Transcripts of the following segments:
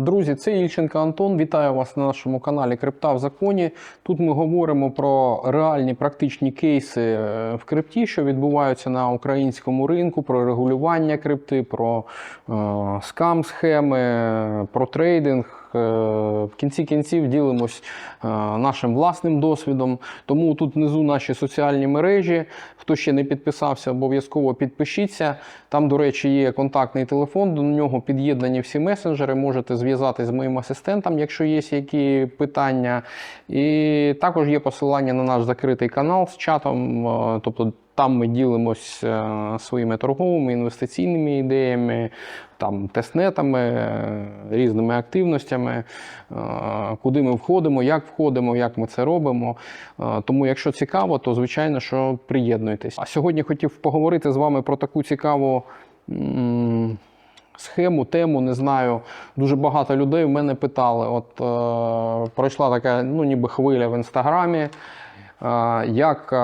Друзі, це Ільченко Антон. Вітаю вас на нашому каналі Крипта в законі. Тут ми говоримо про реальні практичні кейси е, в крипті, що відбуваються на українському ринку, про регулювання крипти, про е, скам-схеми, про трейдинг. Е, В кінці кінців ділимось е, нашим власним досвідом. Тому тут внизу наші соціальні мережі. Хто ще не підписався, обов'язково підпишіться. Там, до речі, є контактний телефон, до нього під'єднані всі месенджери. Можете зв'язатись з моїм асистентом, якщо є які питання. І також є посилання на наш закритий канал з чатом. е, Тобто там ми ділимось е, своїми торговими інвестиційними ідеями, там тестнетами, е, різними активностями, е, куди ми входимо, як входимо, як ми це робимо. Тому, якщо цікаво, то звичайно, що приєднуйтесь. А сьогодні хотів поговорити з вами про таку цікаву. Схему, тему, не знаю. Дуже багато людей в мене питали. От е, пройшла така, ну ніби хвиля в інстаграмі, як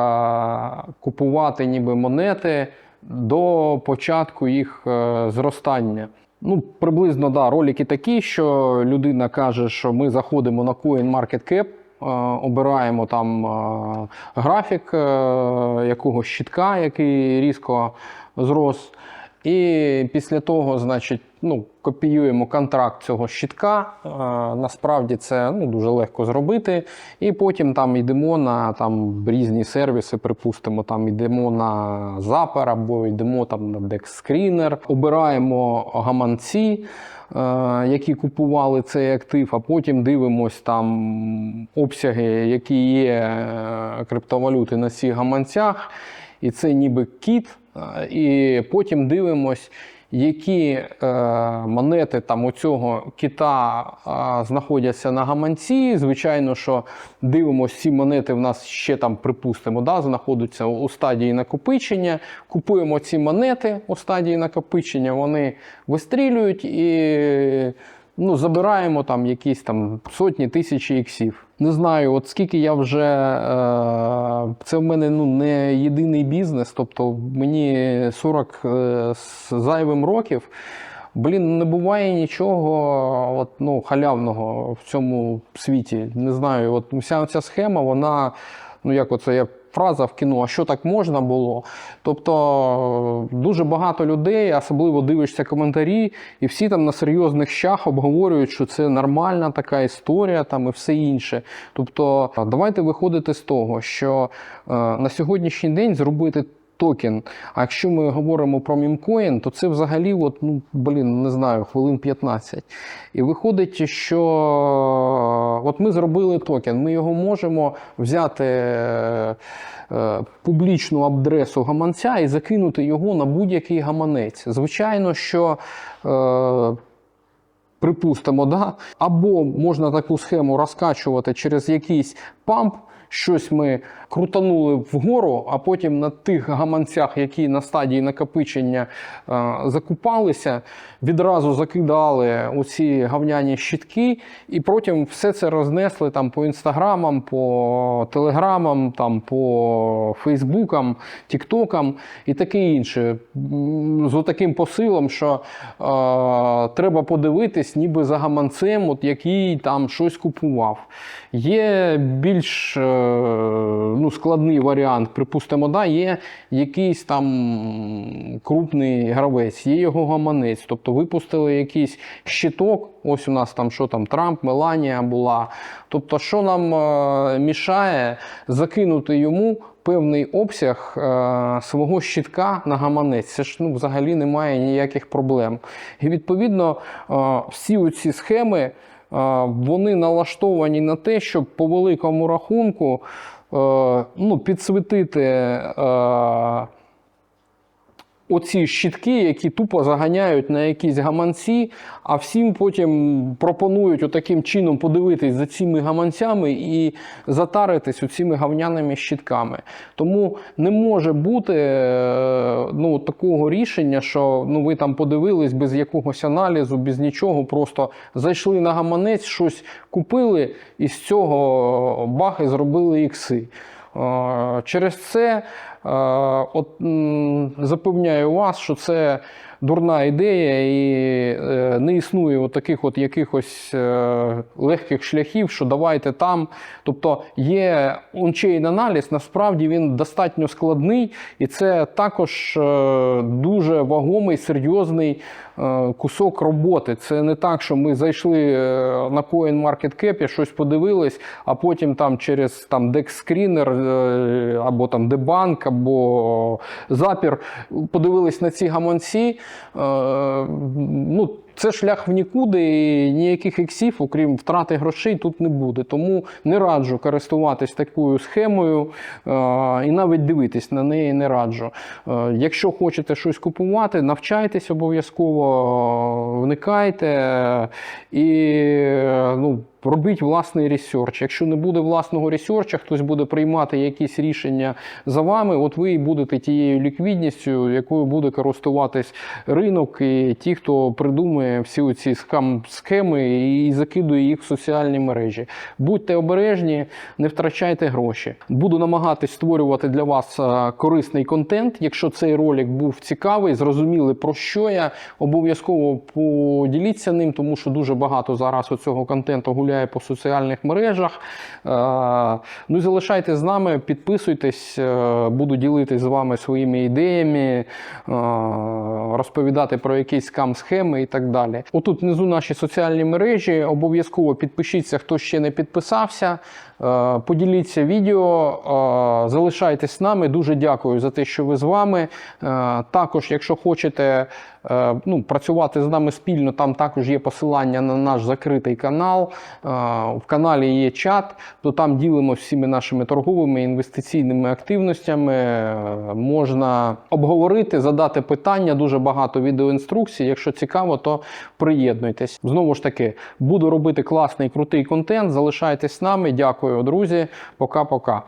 купувати ніби монети до початку їх е, зростання. Ну, приблизно да, ролики такі, що людина каже, що ми заходимо на CoinMarketCap, е, обираємо там е, графік якогось щитка, який різко зрос. І після того, значить, ну, копіюємо контракт цього щитка. Насправді це ну, дуже легко зробити. І потім там йдемо на там, різні сервіси, припустимо, там йдемо на Zapper або йдемо там на DexScreener, обираємо гаманці. е, Які купували цей актив, а потім дивимось там обсяги, які є е, криптовалюти на цих гаманцях, і це ніби кіт. Е, І потім дивимось, які е, монети там у цього кита знаходяться на гаманці. Звичайно, що дивимось, ці монети в нас ще там, припустимо, да, знаходяться у стадії накопичення. Купуємо ці монети у стадії накопичення, вони вистрілюють і ну, забираємо там якісь там сотні тисячі іксів. Не знаю, от скільки я вже. Е, це в мене ну, не єдиний бізнес, тобто мені 40 е, з зайвим років. Блін, не буває нічого от, ну, халявного в цьому світі. Не знаю, от вся ця схема, вона, ну як оце я фраза в кіно, а що так можна було? Тобто дуже багато людей, особливо дивишся коментарі, і всі там на серйозних щах обговорюють, що це нормальна така історія там і все інше. Тобто, давайте виходити з того, що е, на сьогоднішній день зробити. Токен. А якщо ми говоримо про мімкоін, то це взагалі, от, ну, блін, не знаю, хвилин 15. І виходить, що от ми зробили токен, ми його можемо взяти е, е, публічну адресу гаманця і закинути його на будь-який гаманець. Звичайно, що. Е, Припустимо, да? або можна таку схему розкачувати через якийсь памп. Щось ми крутанули вгору, а потім на тих гаманцях, які на стадії накопичення е, закупалися, відразу закидали оці гавняні щитки, і потім все це рознесли там по інстаграмам, по телеграмам, там по фейсбукам, тіктокам і таке інше. З таким посилом, що е, треба подивитись, ніби за гаманцем, от який там щось купував. Є більш е, ну, складний варіант, припустимо, да, є якийсь там крупний гравець, є його гаманець. Тобто випустили якийсь щиток, ось у нас там що там, Трамп, Меланія була. Тобто, що нам е, мішає закинути йому певний обсяг е, свого щитка на гаманець. Це ж ну, взагалі немає ніяких проблем. І відповідно е, всі оці схеми. Вони налаштовані на те, щоб по великому рахунку е, ну, підсвітити е, оці щитки, які тупо заганяють на якісь гаманці, а всім потім пропонують отаким чином подивитись за цими гаманцями і затаритись оціми гавняними щитками. Тому не може бути е, ну, такого рішення, що ну, ви там подивились без якогось аналізу, без нічого, просто зайшли на гаманець, щось купили і з цього бахи зробили ікси. Е, Через це от запевняю вас, що це дурна ідея, і е, не існує от таких от якихось е, легких шляхів, що давайте там. Тобто є ончейн аналіз, насправді він достатньо складний, і це також е, дуже вагомий, серйозний кусок роботи. Це не так, що ми зайшли на CoinMarketCap, щось подивились, а потім там через там е, або там Дебанк, або Запір подивились на ці гаманці. Е, Ну, це шлях в нікуди, і ніяких іксів, окрім втрати грошей, тут не буде. Тому не раджу користуватись такою схемою е, і навіть дивитись на неї не раджу. Е, Якщо хочете щось купувати, навчайтесь обов'язково, вникайте і ну, робіть власний ресерч. Якщо не буде власного ресерча, хтось буде приймати якісь рішення за вами, от ви і будете тією ліквідністю, якою буде користуватись ринок, і ті, хто придумує всі ці скам-схеми і закидує їх в соціальні мережі. Будьте обережні, не втрачайте гроші. Буду намагатись створювати для вас е, корисний контент. Якщо цей ролик був цікавий, зрозуміли про що я, обов'язково поділіться ним, тому що дуже багато зараз цього контенту гуляє по соціальних мережах. Е, Ну і залишайтесь з нами, підписуйтесь, е, буду ділитись з вами своїми ідеями, е, розповідати про якісь скам-схеми і так далі. Отут внизу наші соціальні мережі. Обов'язково підпишіться, хто ще не підписався. Поділіться відео, залишайтесь з нами. Дуже дякую за те, що ви з вами. Також, якщо хочете ну, працювати з нами спільно, там також є посилання на наш закритий канал. В каналі є чат, то там ділимося всіми нашими торговими інвестиційними активностями. Можна обговорити, задати питання. Дуже багато відеоінструкцій. Якщо цікаво, то приєднуйтесь. Знову ж таки, буду робити класний крутий контент. Залишайтесь з нами. Дякую, друзі. Пока-пока.